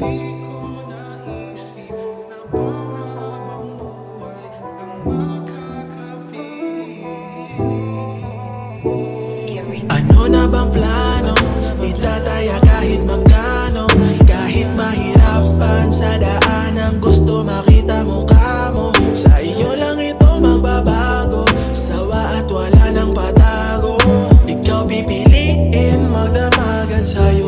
Ano na bang plano? Itataya kahit magkano? Kahit mahirapan sa daan Ang gusto makita mo ka Sa iyo lang ito magbabago. Sawa at wala nang patago. Ikaw pipiliin magdamagan sa'yo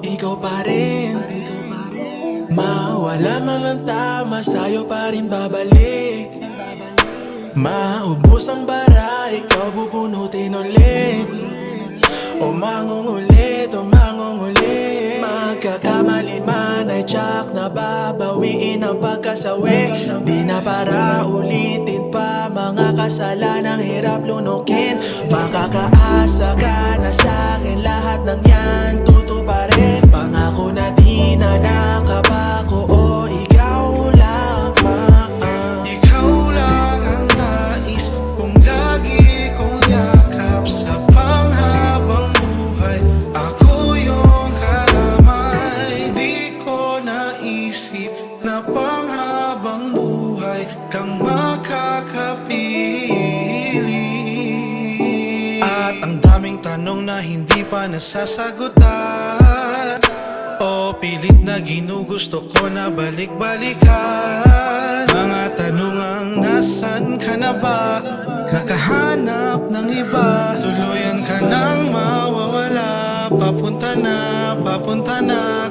ikaw pa rin. Mawala man ang tama sa'yo pa rin babalik. Maubos ang bara, ikaw bubunutin ulit. O mangungulit, o mangungulit Magkakamali man ay tsak na babawiin ang pagkasawi. Di na para Makakaasa ka na sa'kin lahat ng yan tanong na hindi pa nasasagutan. O pilit na ginugusto ko na balik-balikan. Mga tanong ang nasan ka na ba? Nakahanap ng iba. Tuluyan ka nang mawawala. Papunta na, papunta na